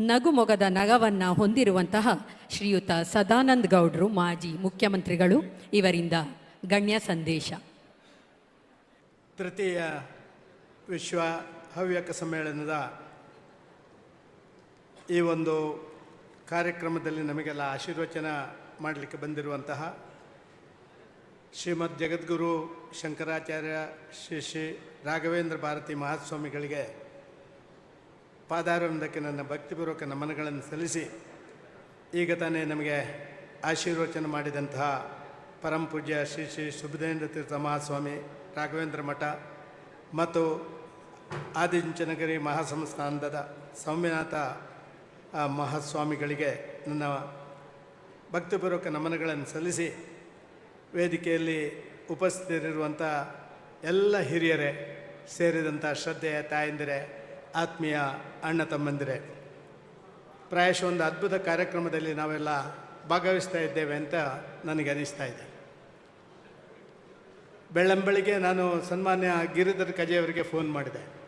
ನಗುಮೊಗದ ನಗವನ್ನ ಹೊಂದಿರುವಂತಹ ಶ್ರೀಯುತ ಸದಾನಂದ್ ಗೌಡ್ರು ಮಾಜಿ ಮುಖ್ಯಮಂತ್ರಿಗಳು ಇವರಿಂದ ಗಣ್ಯ ಸಂದೇಶ. ತೃತೀಯ ವಿಶ್ವ ಹವ್ಯಕ ಸಮ್ಮೇಳನದ ಈ ಒಂದು ಕಾರ್ಯಕ್ರಮದಲ್ಲಿ ನಮಗೆಲ್ಲ ಆಶೀರ್ವಚನ ಮಾಡಲಿಕ್ಕೆ ಬಂದಿರುವಂತಹ ಶ್ರೀಮದ್ ಜಗದ್ಗುರು ಶಂಕರಾಚಾರ್ಯ ಶ್ರೀ ಶ್ರೀ ರಾಘವೇಂದ್ರ ಭಾರತಿ ಮಹಾಸ್ವಾಮಿಗಳಿಗೆ ಪಾದಾರವಿಂದಕ್ಕೆ ನನ್ನ ಭಕ್ತಿಪೂರ್ವಕ ನಮನಗಳನ್ನು ಸಲ್ಲಿಸಿ, ಈಗ ತಾನೇ ನಮಗೆ ಆಶೀರ್ವಚನ ಮಾಡಿದಂತಹ ಪರಮ ಪೂಜ್ಯ ಶ್ರೀ ಶ್ರೀ ಸುಬುಧೇಂದ್ರ ತೀರ್ಥ ಮಹಾಸ್ವಾಮಿ ರಾಘವೇಂದ್ರ ಮಠ ಮತ್ತು ಆದಿಚುಂಚನಗಿರಿ ಮಹಾಸಂಸ್ಥಾನದ ಸೌಮ್ಯನಾಥ ಮಹಾಸ್ವಾಮಿಗಳಿಗೆ ನನ್ನ ಭಕ್ತಿಪೂರ್ವಕ ನಮನಗಳನ್ನು ಸಲ್ಲಿಸಿ, ವೇದಿಕೆಯಲ್ಲಿ ಉಪಸ್ಥಿತರಿರುವಂಥ ಎಲ್ಲ ಹಿರಿಯರೇ ಸೇರಿದಂಥ ಶ್ರದ್ಧೆಯ ತಾಯಂದಿರೇ ಆತ್ಮೀಯ ಅಣ್ಣ ತಮ್ಮಂದಿರೆ ಪ್ರಾಯಶಃ ಒಂದು ಅದ್ಭುತ ಕಾರ್ಯಕ್ರಮದಲ್ಲಿ ನಾವೆಲ್ಲ ಭಾಗವಹಿಸ್ತಾ ಇದ್ದೇವೆ ಅಂತ ನನಗೆ ಅನಿಸ್ತಾ ಇದೆ. ಬೆಳ್ಳಂಬಳಿಗೆ ನಾನು ಸನ್ಮಾನ್ಯ ಗಿರಿಧರ್ ಕಜೆಯವರಿಗೆ ಫೋನ್ ಮಾಡಿದೆ.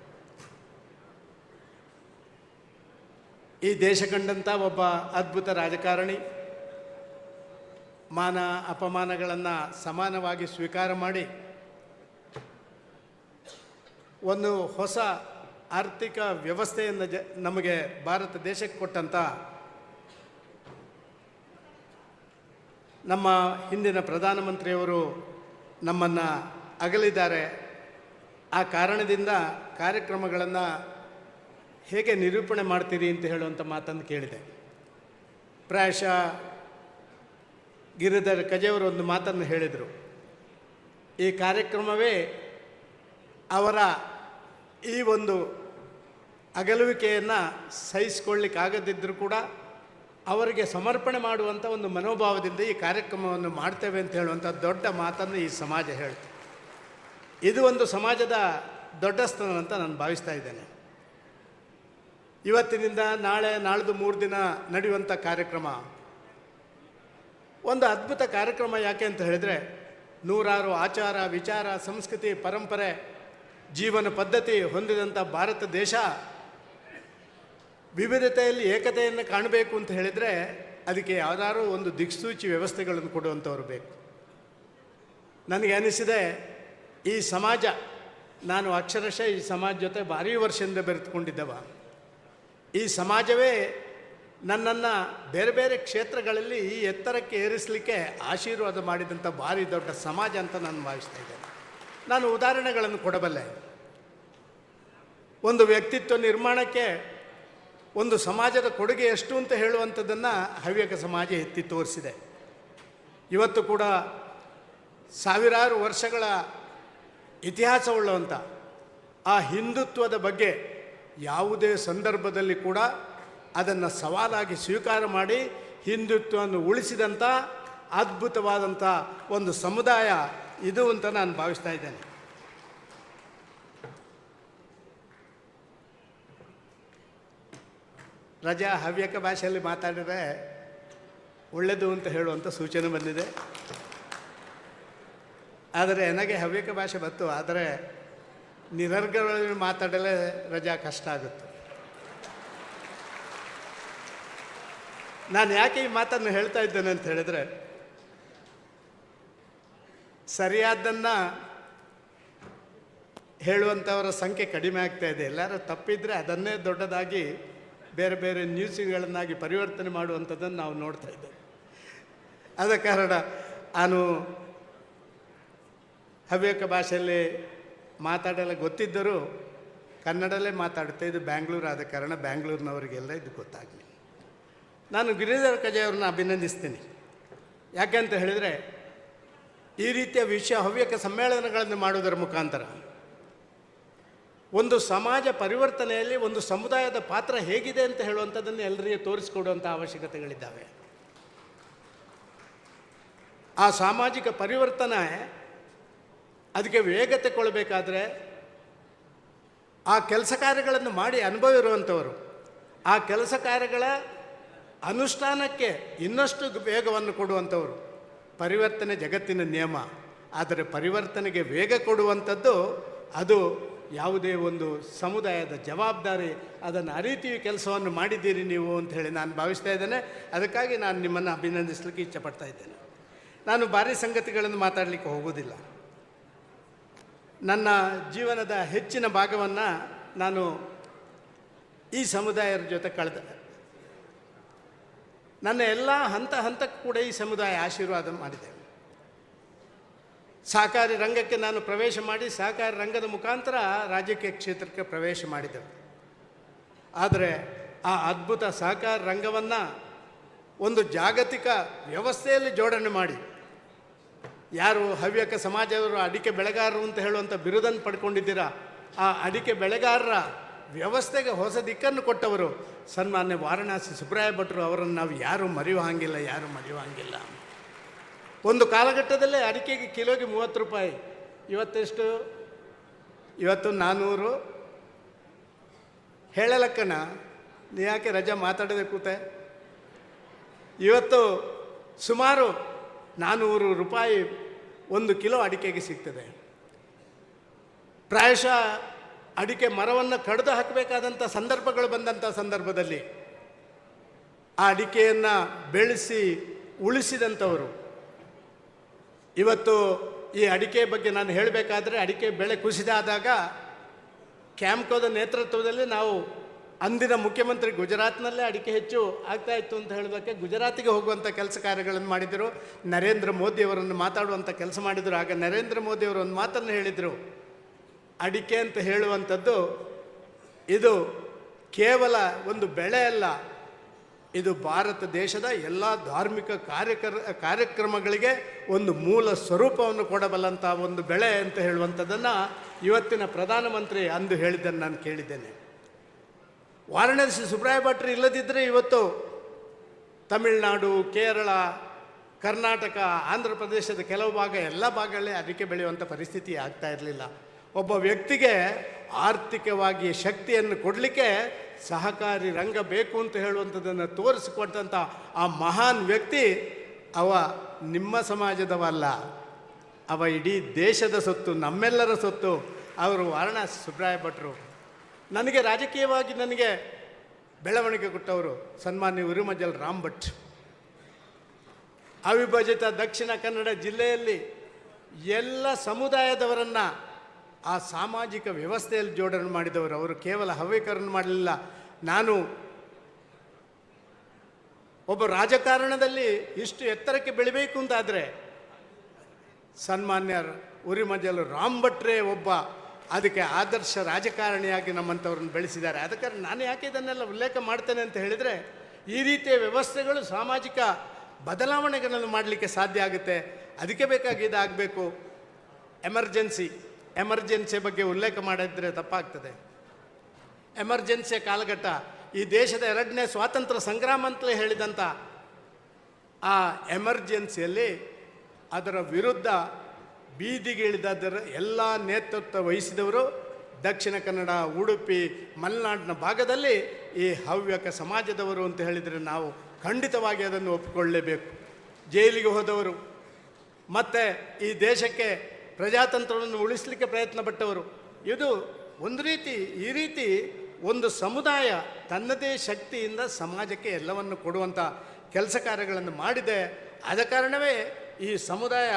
ಈ ದೇಶ ಕಂಡಂಥ ಒಬ್ಬ ಅದ್ಭುತ ರಾಜಕಾರಣಿ, ಮಾನ ಅಪಮಾನಗಳನ್ನು ಸಮಾನವಾಗಿ ಸ್ವೀಕಾರ ಮಾಡಿ, ಒಂದು ಹೊಸ ಆರ್ಥಿಕ ವ್ಯವಸ್ಥೆಯನ್ನು ಜ, ನಮಗೆ ಭಾರತ ದೇಶಕ್ಕೆ ಕೊಟ್ಟಂಥ ನಮ್ಮ ಹಿಂದಿನ ಪ್ರಧಾನಮಂತ್ರಿಯವರು ನಮ್ಮನ್ನು ಅಗಲಿದ್ದಾರೆ. ಆ ಕಾರಣದಿಂದ ಕಾರ್ಯಕ್ರಮಗಳನ್ನು ಹೇಗೆ ನಿರೂಪಣೆ ಮಾಡ್ತೀರಿ ಅಂತ ಹೇಳುವಂಥ ಮಾತನ್ನು ಕೇಳಿದೆ. ಪ್ರಾಯಶಃ ಗಿರಿಧರ್ ಕಜೆಯವರು ಒಂದು ಮಾತನ್ನು ಹೇಳಿದರು. ಈ ಕಾರ್ಯಕ್ರಮವೇ ಅವರ ಈ ಒಂದು ಅಗಲುವಿಕೆಯನ್ನು ಸಹಿಸಿಕೊಳ್ಳಿಕ್ಕಾಗದಿದ್ದರೂ ಕೂಡ ಅವರಿಗೆ ಸಮರ್ಪಣೆ ಮಾಡುವಂಥ ಒಂದು ಮನೋಭಾವದಿಂದ ಈ ಕಾರ್ಯಕ್ರಮವನ್ನು ಮಾಡ್ತೇವೆ ಅಂತ ಹೇಳುವಂಥ ದೊಡ್ಡ ಮಾತನ್ನು ಈ ಸಮಾಜ ಹೇಳ್ತು ಇದು ಒಂದು ಸಮಾಜದ ದೊಡ್ಡ ಸ್ಥಾನ ಅಂತ ನಾನು ಭಾವಿಸ್ತಾ ಇದ್ದೇನೆ. ಇವತ್ತಿನಿಂದ ನಾಳೆ, ನಾಳ್ದು ಮೂರು ದಿನ ನಡೆಯುವಂಥ ಕಾರ್ಯಕ್ರಮ, ಒಂದು ಅದ್ಭುತ ಕಾರ್ಯಕ್ರಮ ಯಾಕೆ ಅಂತ ಹೇಳಿದರೆ, ನೂರಾರು ಆಚಾರ, ವಿಚಾರ, ಸಂಸ್ಕೃತಿ, ಪರಂಪರೆ, ಜೀವನ ಪದ್ಧತಿ ಹೊಂದಿದಂಥ ಭಾರತ ದೇಶ ವಿವಿಧತೆಯಲ್ಲಿ ಏಕತೆಯನ್ನು ಕಾಣಬೇಕು ಅಂತ ಹೇಳಿದರೆ ಅದಕ್ಕೆ ಯಾವ್ದಾದ್ರು ಒಂದು ದಿಕ್ಸೂಚಿ ವ್ಯವಸ್ಥೆಗಳನ್ನು ಕೊಡುವಂಥವ್ರು ಬೇಕು. ನನಗೆ ಅನಿಸಿದೆ, ಈ ಸಮಾಜ, ನಾನು ಅಕ್ಷರಶಃ ಈ ಸಮಾಜ ಜೊತೆ ಭಾರೀ ವರ್ಷದಿಂದ ಬೆರೆತುಕೊಂಡಿದ್ದವ. ಈ ಸಮಾಜವೇ ನನ್ನನ್ನು ಬೇರೆ ಬೇರೆ ಕ್ಷೇತ್ರಗಳಲ್ಲಿ ಈ ಎತ್ತರಕ್ಕೆ ಏರಿಸಲಿಕ್ಕೆ ಆಶೀರ್ವಾದ ಮಾಡಿದಂಥ ಭಾರಿ ದೊಡ್ಡ ಸಮಾಜ ಅಂತ ನಾನು ಭಾವಿಸ್ತಾ ಇದ್ದೇನೆ. ನಾನು ಉದಾಹರಣೆಗಳನ್ನು ಕೊಡಬಲ್ಲೆ. ಒಂದು ವ್ಯಕ್ತಿತ್ವ ನಿರ್ಮಾಣಕ್ಕೆ ಒಂದು ಸಮಾಜದ ಕೊಡುಗೆ ಎಷ್ಟು ಅಂತ ಹೇಳುವಂಥದ್ದನ್ನು ಹವ್ಯಕ ಸಮಾಜ ಎತ್ತಿ ತೋರಿಸಿದೆ. ಇವತ್ತು ಕೂಡ ಸಾವಿರಾರು ವರ್ಷಗಳ ಇತಿಹಾಸವುಳ್ಳವಂಥ ಆ ಹಿಂದುತ್ವದ ಬಗ್ಗೆ ಯಾವುದೇ ಸಂದರ್ಭದಲ್ಲಿ ಕೂಡ ಅದನ್ನು ಸವಾಲಾಗಿ ಸ್ವೀಕಾರ ಮಾಡಿ ಹಿಂದುತ್ವವನ್ನು ಉಳಿಸಿದಂಥ ಅದ್ಭುತವಾದಂಥ ಒಂದು ಸಮುದಾಯ ಇದು ಅಂತ ನಾನು ಭಾವಿಸ್ತಾ ಇದ್ದೇನೆ. ರಜಾ ಹವ್ಯಕ ಭಾಷೆಯಲ್ಲಿ ಮಾತಾಡಿದರೆ ಒಳ್ಳೆಯದು ಅಂತ ಹೇಳುವಂಥ ಸೂಚನೆ ಬಂದಿದೆ. ಆದರೆ ನನಗೆ ಹವ್ಯಕ ಭಾಷೆ ಬಂತು ಆದರೆ ನಿರರ್ಗಗಳಲ್ಲಿ ಮಾತಾಡಲೇ ರಜಾ ಕಷ್ಟ ಆಗುತ್ತೆ. ನಾನು ಯಾಕೆ ಈ ಮಾತನ್ನು ಹೇಳ್ತಾ ಇದ್ದೇನೆ ಅಂತ ಹೇಳಿದರೆ ಸರಿಯಾದ್ದನ್ನು ಹೇಳುವಂಥವರ ಸಂಖ್ಯೆ ಕಡಿಮೆ ಆಗ್ತಾ ಇದೆ. ಎಲ್ಲರೂ ತಪ್ಪಿದರೆ ಅದನ್ನೇ ದೊಡ್ಡದಾಗಿ ಬೇರೆ ಬೇರೆ ನ್ಯೂಸ್ಗಳನ್ನಾಗಿ ಪರಿವರ್ತನೆ ಮಾಡುವಂಥದ್ದನ್ನು ನಾವು ನೋಡ್ತಾ ಇದ್ದೇವೆ. ಆದ ಕಾರಣ ನಾನು ಹವ್ಯಕ ಭಾಷೆಯಲ್ಲಿ ಮಾತಾಡಲು ಗೊತ್ತಿದ್ದರೂ ಕನ್ನಡಲ್ಲೇ ಮಾತಾಡ್ತಾ ಇದು ಬ್ಯಾಂಗ್ಳೂರು ಆದ ಕಾರಣ ಬ್ಯಾಂಗ್ಳೂರಿನವರಿಗೆಲ್ಲ ಇದು ಗೊತ್ತಾಗಲಿ. ನಾನು ಗಿರಿಧರ ಕಜೆಯವ್ರನ್ನ ಅಭಿನಂದಿಸ್ತೀನಿ. ಯಾಕೆಂತ ಹೇಳಿದರೆ ಈ ರೀತಿಯ ವಿಷಯ ಹವ್ಯಕ ಸಮ್ಮೇಳನಗಳನ್ನು ಮಾಡುವುದರ ಮುಖಾಂತರ ಒಂದು ಸಮಾಜ ಪರಿವರ್ತನೆಯಲ್ಲಿ ಒಂದು ಸಮುದಾಯದ ಪಾತ್ರ ಹೇಗಿದೆ ಅಂತ ಹೇಳುವಂಥದ್ದನ್ನು ಎಲ್ಲರಿಗೆ ತೋರಿಸಿಕೊಡುವಂಥ ಅವಶ್ಯಕತೆಗಳಿದ್ದಾವೆ. ಆ ಸಾಮಾಜಿಕ ಪರಿವರ್ತನೆ ಅದಕ್ಕೆ ವೇಗತೆ ಕೊಡಬೇಕಾದ್ರೆ ಆ ಕೆಲಸ ಕಾರ್ಯಗಳನ್ನು ಮಾಡಿ ಅನುಭವ ಇರುವಂಥವರು, ಆ ಕೆಲಸ ಕಾರ್ಯಗಳ ಅನುಷ್ಠಾನಕ್ಕೆ ಇನ್ನಷ್ಟು ವೇಗವನ್ನು ಕೊಡುವಂಥವರು. ಪರಿವರ್ತನೆ ಜಗತ್ತಿನ ನಿಯಮ, ಆದರೆ ಪರಿವರ್ತನೆಗೆ ವೇಗ ಕೊಡುವಂಥದ್ದು ಅದು ಯಾವುದೇ ಒಂದು ಸಮುದಾಯದ ಜವಾಬ್ದಾರಿ ಅದನ್ನು ಅರಿತೀವಿ ಕೆಲಸವನ್ನು ಮಾಡಿದ್ದೀರಿ ನೀವು ಅಂತ ಹೇಳಿ ನಾನು ಭಾವಿಸ್ತಾ ಇದ್ದೇನೆ. ಅದಕ್ಕಾಗಿ ನಾನು ನಿಮ್ಮನ್ನು ಅಭಿನಂದಿಸಲಿಕ್ಕೆ ಇಚ್ಛಪಡ್ತಾ ಇದ್ದೇನೆ. ನಾನು ಭಾರಿ ಸಂಗತಿಗಳನ್ನು ಮಾತಾಡಲಿಕ್ಕೆ ಹೋಗೋದಿಲ್ಲ ನನ್ನ ಜೀವನದ ಹೆಚ್ಚಿನ ಭಾಗವನ್ನು ನಾನು ಈ ಸಮುದಾಯದ ಜೊತೆ ಕಳೆದ. ನನ್ನ ಎಲ್ಲ ಹಂತ ಹಂತಕ್ಕೂ ಕೂಡ ಈ ಸಮುದಾಯ ಆಶೀರ್ವಾದ ಮಾಡಿದೆ. ಸಹಕಾರಿ ರಂಗಕ್ಕೆ ನಾನು ಪ್ರವೇಶ ಮಾಡಿ ಸಹಕಾರಿ ರಂಗದ ಮುಖಾಂತರ ರಾಜಕೀಯ ಕ್ಷೇತ್ರಕ್ಕೆ ಪ್ರವೇಶ ಮಾಡಿದೆ. ಆದರೆ ಆ ಅದ್ಭುತ ಸಹಕಾರ ರಂಗವನ್ನು ಒಂದು ಜಾಗತಿಕ ವ್ಯವಸ್ಥೆಯಲ್ಲಿ ಜೋಡಣೆ ಮಾಡಿ. ಯಾರು ಹವ್ಯಕ ಸಮಾಜದವರು ಅಡಿಕೆ ಬೆಳೆಗಾರರು ಅಂತ ಹೇಳುವಂಥ ಬಿರುದನ್ನು ಪಡ್ಕೊಂಡಿದ್ದೀರಾ? ಆ ಅಡಿಕೆ ಬೆಳೆಗಾರರ ವ್ಯವಸ್ಥೆಗೆ ಹೊಸ ದಿಕ್ಕನ್ನು ಕೊಟ್ಟವರು ಸನ್ಮಾನ್ಯ ವಾರಣಾಸಿ ಸುಬ್ರಾಯ ಭಟ್ರು ಅವರನ್ನು ನಾವು ಯಾರೂ ಮರೆಯುವ ಹಾಗಿಲ್ಲ, ಯಾರೂ ಮರೆಯುವ ಹಾಗಿಲ್ಲ. ಒಂದು ಕಾಲಘಟ್ಟದಲ್ಲೇ ಅಡಿಕೆಗೆ ಕಿಲೋಗೆ ಮೂವತ್ತು ರೂಪಾಯಿ. ಇವತ್ತೆಷ್ಟು? ಇವತ್ತು ನಾನ್ನೂರು ಹೇಳಲಕ್ಕನ ನೀ ಯಾಕೆ ರಜಾ ಮಾತಾಡದೆ ಕೂತೆ? ಇವತ್ತು ಸುಮಾರು ನಾನ್ನೂರು ರೂಪಾಯಿ ಒಂದು ಕಿಲೋ ಅಡಿಕೆಗೆ ಸಿಗ್ತದೆ. ಪ್ರಾಯಶಃ ಅಡಿಕೆ ಮರವನ್ನು ಕಡಿದು ಹಾಕಬೇಕಾದಂಥ ಸಂದರ್ಭಗಳು ಬಂದಂಥ ಸಂದರ್ಭದಲ್ಲಿ ಆ ಅಡಿಕೆಯನ್ನು ಬೆಳೆಸಿ ಉಳಿಸಿದಂಥವರು ಇವತ್ತು ಈ ಅಡಿಕೆ ಬಗ್ಗೆ ನಾನು ಹೇಳಬೇಕಾದ್ರೆ ಅಡಿಕೆ ಬೆಳೆ ಕುಸಿದಾದಾಗ ಕ್ಯಾಂಪ್ಕೋದ ನೇತೃತ್ವದಲ್ಲಿ ನಾವು ಅಂದಿನ ಮುಖ್ಯಮಂತ್ರಿ ಗುಜರಾತ್ನಲ್ಲೇ ಅಡಿಕೆ ಹೆಚ್ಚು ಆಗ್ತಾ ಇತ್ತು ಅಂತ ಹೇಳೋದಕ್ಕೆ ಗುಜರಾತಿಗೆ ಹೋಗುವಂಥ ಕೆಲಸ ಕಾರ್ಯಗಳನ್ನು ಮಾಡಿದರು. ನರೇಂದ್ರ ಮೋದಿಯವರನ್ನು ಮಾತಾಡುವಂಥ ಕೆಲಸ ಮಾಡಿದರು. ಆಗ ನರೇಂದ್ರ ಮೋದಿಯವರು ಒಂದು ಮಾತನ್ನು ಹೇಳಿದರು. ಅಡಿಕೆ ಅಂತ ಹೇಳುವಂಥದ್ದು ಇದು ಕೇವಲ ಒಂದು ಬೆಳೆ ಅಲ್ಲ. ಇದು ಭಾರತ ದೇಶದ ಎಲ್ಲ ಧಾರ್ಮಿಕ ಕಾರ್ಯಕರ್, ಕಾರ್ಯಕ್ರಮಗಳಿಗೆ ಒಂದು ಮೂಲ ಸ್ವರೂಪವನ್ನು ಕೊಡಬಲ್ಲಂಥ ಒಂದು ಬೆಳೆ ಅಂತ ಹೇಳುವಂಥದ್ದನ್ನು ಇವತ್ತಿನ ಪ್ರಧಾನಮಂತ್ರಿ ಅಂದು ಹೇಳಿದ್ದನ್ನು ನಾನು ಕೇಳಿದ್ದೇನೆ. ವಾರಣಾಸಿ ಸುಬ್ರಾಯ ಭಟ್ರು ಇಲ್ಲದಿದ್ದರೆ ಇವತ್ತು ತಮಿಳುನಾಡು, ಕೇರಳ, ಕರ್ನಾಟಕ, ಆಂಧ್ರ ಪ್ರದೇಶದ ಕೆಲವು ಭಾಗ ಎಲ್ಲ ಭಾಗಗಳಲ್ಲಿ ಅದಕ್ಕೆ ಬೆಳೆಯುವಂಥ ಪರಿಸ್ಥಿತಿ ಆಗ್ತಾ ಇರಲಿಲ್ಲ. ಒಬ್ಬ ವ್ಯಕ್ತಿಗೆ ಆರ್ಥಿಕವಾಗಿ ಶಕ್ತಿಯನ್ನು ಕೊಡಲಿಕ್ಕೆ ಸಹಕಾರಿ ರಂಗ ಬೇಕು ಅಂತ ಹೇಳುವಂಥದ್ದನ್ನು ತೋರಿಸಿಕೊಟ್ಟಂಥ ಆ ಮಹಾನ್ ವ್ಯಕ್ತಿ ಅವ ನಿಮ್ಮ ಸಮಾಜದವಲ್ಲ. ಅವ ಇಡೀ ದೇಶದ ಸೊತ್ತು, ನಮ್ಮೆಲ್ಲರ ಸೊತ್ತು. ಅವರು ವಾರಣಾಸಿ ಸುಬ್ರಾಯ ಭಟ್ರು. ನನಗೆ ರಾಜಕೀಯವಾಗಿ ನನಗೆ ಬೆಳವಣಿಗೆ ಕೊಟ್ಟವರು ಸನ್ಮಾನ್ಯ ಉರುಮಜಲ್ ರಾಮ್ ಭಟ್. ಅವಿಭಜಿತ ದಕ್ಷಿಣ ಕನ್ನಡ ಜಿಲ್ಲೆಯಲ್ಲಿ ಎಲ್ಲ ಸಮುದಾಯದವರನ್ನು ಆ ಸಾಮಾಜಿಕ ವ್ಯವಸ್ಥೆಯಲ್ಲಿ ಜೋಡಣೆ ಮಾಡಿದವರು, ಅವರು ಕೇವಲ ಹವ್ಯಕರನ್ನು ಮಾಡಲಿಲ್ಲ. ನಾನು ಒಬ್ಬ ರಾಜಕಾರಣದಲ್ಲಿ ಇಷ್ಟು ಎತ್ತರಕ್ಕೆ ಬೆಳಿಬೇಕು ಅಂತಾದರೆ, ಸನ್ಮಾನ್ಯ ಉರಿಮಜಲು ರಾಮ್ ಭಟ್ರೆ ಒಬ್ಬ ಅದಕ್ಕೆ ಆದರ್ಶ ರಾಜಕಾರಣಿಯಾಗಿ ನಮ್ಮಂಥವ್ರನ್ನ ಬೆಳೆಸಿದ್ದಾರೆ. ಅದಕ್ಕಾಗಿ ನಾನು ಯಾಕೆ ಇದನ್ನೆಲ್ಲ ಉಲ್ಲೇಖ ಮಾಡ್ತೇನೆ ಅಂತ ಹೇಳಿದರೆ, ಈ ರೀತಿಯ ವ್ಯವಸ್ಥೆಗಳು ಸಾಮಾಜಿಕ ಬದಲಾವಣೆಗಳನ್ನು ಮಾಡಲಿಕ್ಕೆ ಸಾಧ್ಯ ಆಗುತ್ತೆ. ಅದಕ್ಕೆ ಬೇಕಾಗಿ ಇದಾಗಬೇಕು ಎಮರ್ಜೆನ್ಸಿ. ಎಮರ್ಜೆನ್ಸಿ ಬಗ್ಗೆ ಉಲ್ಲೇಖ ಮಾಡಿದ್ರೆ ತಪ್ಪಾಗ್ತದೆ. ಎಮರ್ಜೆನ್ಸಿಯ ಕಾಲಘಟ್ಟ, ಈ ದೇಶದ ಎರಡನೇ ಸ್ವಾತಂತ್ರ್ಯ ಸಂಗ್ರಾಮ ಅಂತಲೇ ಹೇಳಿದಂಥ ಆ ಎಮರ್ಜೆನ್ಸಿಯಲ್ಲಿ ಅದರ ವಿರುದ್ಧ ಬೀದಿಗಿಳಿದದರ ಎಲ್ಲ ನೇತೃತ್ವ ವಹಿಸಿದವರು ದಕ್ಷಿಣ ಕನ್ನಡ, ಉಡುಪಿ, ಮಲೆನಾಡಿನ ಭಾಗದಲ್ಲಿ ಈ ಹವ್ಯಕ ಸಮಾಜದವರು ಅಂತ ಹೇಳಿದರೆ ನಾವು ಖಂಡಿತವಾಗಿ ಅದನ್ನು ಒಪ್ಪಿಕೊಳ್ಳಲೇಬೇಕು ಜೈಲಿಗೆ ಹೋದವರು. ಮತ್ತು ಈ ದೇಶಕ್ಕೆ ಪ್ರಜಾತಂತ್ರವನ್ನು ಉಳಿಸಲಿಕ್ಕೆ ಪ್ರಯತ್ನ ಪಟ್ಟವರು. ಇದು ಒಂದು ರೀತಿ, ಈ ರೀತಿ ಒಂದು ಸಮುದಾಯ ತನ್ನದೇ ಶಕ್ತಿಯಿಂದ ಸಮಾಜಕ್ಕೆ ಎಲ್ಲವನ್ನು ಕೊಡುವಂಥ ಕೆಲಸ ಕಾರ್ಯಗಳನ್ನು ಮಾಡಿದೆ. ಆದ ಕಾರಣವೇ ಈ ಸಮುದಾಯ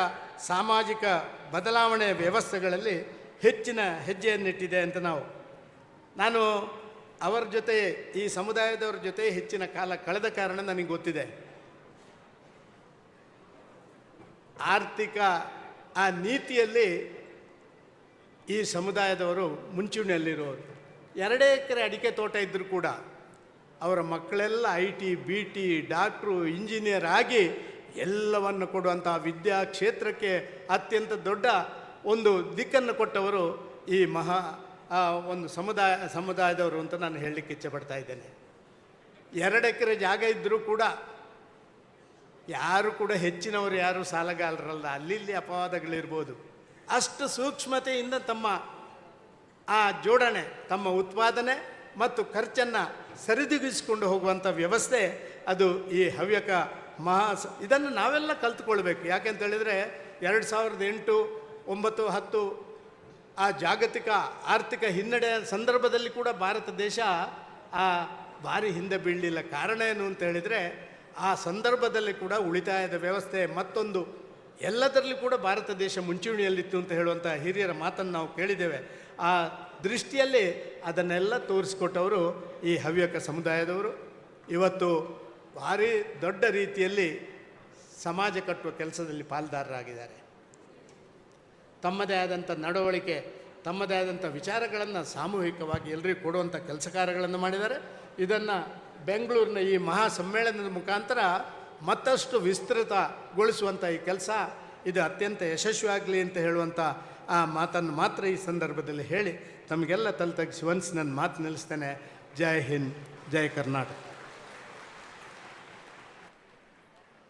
ಸಾಮಾಜಿಕ ಬದಲಾವಣೆ ವ್ಯವಸ್ಥೆಗಳಲ್ಲಿ ಹೆಚ್ಚಿನ ಹೆಜ್ಜೆಯನ್ನಿಟ್ಟಿದೆ ಅಂತ ನಾವು. ನಾನು ಅವರ ಜೊತೆ, ಈ ಸಮುದಾಯದವರ ಜೊತೆ ಹೆಚ್ಚಿನ ಕಾಲ ಕಳೆದ ಕಾರಣ ನನಗೆ ಗೊತ್ತಿದೆ. ಆರ್ಥಿಕ ಆ ನೀತಿಯಲ್ಲಿ ಈ ಸಮುದಾಯದವರು ಮುಂಚೂಣಿಯಲ್ಲಿರೋರು. ಎರಡೇ ಎಕರೆ ಅಡಿಕೆ ತೋಟ ಇದ್ದರೂ ಕೂಡ ಅವರ ಮಕ್ಕಳೆಲ್ಲ I T B T doctor, engineer ಆಗಿ ಎಲ್ಲವನ್ನು ಕೊಡುವಂಥ ವಿದ್ಯಾ ಕ್ಷೇತ್ರಕ್ಕೆ ಅತ್ಯಂತ ದೊಡ್ಡ ಒಂದು ದಿಕ್ಕನ್ನು ಕೊಟ್ಟವರು ಈ ಮಹಾ ಒಂದು ಸಮುದಾಯ, ಸಮುದಾಯದವರು ಅಂತ ನಾನು ಹೇಳಲಿಕ್ಕೆ ಇಚ್ಛೆಪಡ್ತಾ ಇದ್ದೇನೆ. ಎರಡು ಎಕರೆ ಜಾಗ ಇದ್ದರೂ ಕೂಡ ಯಾರು ಕೂಡ ಹೆಚ್ಚಿನವರು ಯಾರು ಸಾಲಗಾರರಲ್ಲ. ಅಲ್ಲಿಲ್ಲಿ ಅಪವಾದಗಳಿರ್ಬೋದು. ಅಷ್ಟು ಸೂಕ್ಷ್ಮತೆಯಿಂದ ತಮ್ಮ ಆ ಜೋಡಣೆ, ತಮ್ಮ ಉತ್ಪಾದನೆ ಮತ್ತು ಖರ್ಚನ್ನು ಸರಿದೂಗಿಸಿಕೊಂಡು ಹೋಗುವಂಥ ವ್ಯವಸ್ಥೆ ಅದು ಈ ಹವ್ಯಕ ಮಹಾ ಇದನ್ನು ನಾವೆಲ್ಲ ಕಲ್ತ್ಕೊಳ್ಬೇಕು. ಯಾಕೆಂತ ಹೇಳಿದರೆ ಎರಡು ಸಾವಿರದ ಎಂಟು, ಒಂಬತ್ತು, ಹತ್ತು ಆ ಜಾಗತಿಕ ಆರ್ಥಿಕ ಹಿನ್ನಡೆಯ ಸಂದರ್ಭದಲ್ಲಿ ಕೂಡ ಭಾರತ ದೇಶ ಆ ಭಾರಿ ಹಿಂದೆ ಬೀಳಲಿಲ್ಲ. ಕಾರಣ ಏನು ಅಂತ ಹೇಳಿದರೆ ಆ ಸಂದರ್ಭದಲ್ಲಿ ಕೂಡ ಉಳಿತಾಯದ ವ್ಯವಸ್ಥೆ ಮತ್ತೊಂದು. ಎಲ್ಲದರಲ್ಲಿ ಕೂಡ ಭಾರತ ದೇಶ ಮುಂಚೂಣಿಯಲ್ಲಿತ್ತು ಅಂತ ಹೇಳುವಂಥ ಹಿರಿಯರ ಮಾತನ್ನು ನಾವು ಕೇಳಿದ್ದೇವೆ. ಆ ದೃಷ್ಟಿಯಲ್ಲಿ ಅದನ್ನೆಲ್ಲ ತೋರಿಸ್ಕೊಟ್ಟವರು ಈ ಹವ್ಯಕ ಸಮುದಾಯದವರು. ಇವತ್ತು ಭಾರಿ ದೊಡ್ಡ ರೀತಿಯಲ್ಲಿ ಸಮಾಜ ಕಟ್ಟುವ ಕೆಲಸದಲ್ಲಿ ಪಾಲ್ದಾರರಾಗಿದ್ದಾರೆ. ತಮ್ಮದೇ ಆದಂಥ ನಡವಳಿಕೆ, ತಮ್ಮದೇ ಆದಂಥ ವಿಚಾರಗಳನ್ನು ಸಾಮೂಹಿಕವಾಗಿ ಎಲ್ಲರಿಗೂ ಕೊಡುವಂಥ ಕೆಲಸ ಕಾರ್ಯಗಳನ್ನು ಮಾಡಿದ್ದಾರೆ. ಇದನ್ನು ಬೆಂಗಳೂರಿನ ಈ ಮಹಾ ಸಮ್ಮೇಳನದ ಮುಖಾಂತರ ಮತ್ತಷ್ಟು ವಿಸ್ತೃತಗೊಳಿಸುವಂಥ ಈ ಕೆಲಸ ಇದು ಅತ್ಯಂತ ಯಶಸ್ವಿಯಾಗಲಿ ಅಂತ ಹೇಳುವಂಥ ಆ ಮಾತನ್ನು ಮಾತ್ರ ಈ ಸಂದರ್ಭದಲ್ಲಿ ಹೇಳಿ. ತಮಗೆಲ್ಲ ತಲೆ ತಗ್ಸಿ ಒನ್ಸ್ ನನ್ನ ಮಾತು ನಿಲ್ಲಿಸ್ತೇನೆ. ಜೈ ಹಿಂದ್, ಜೈ ಕರ್ನಾಟಕ.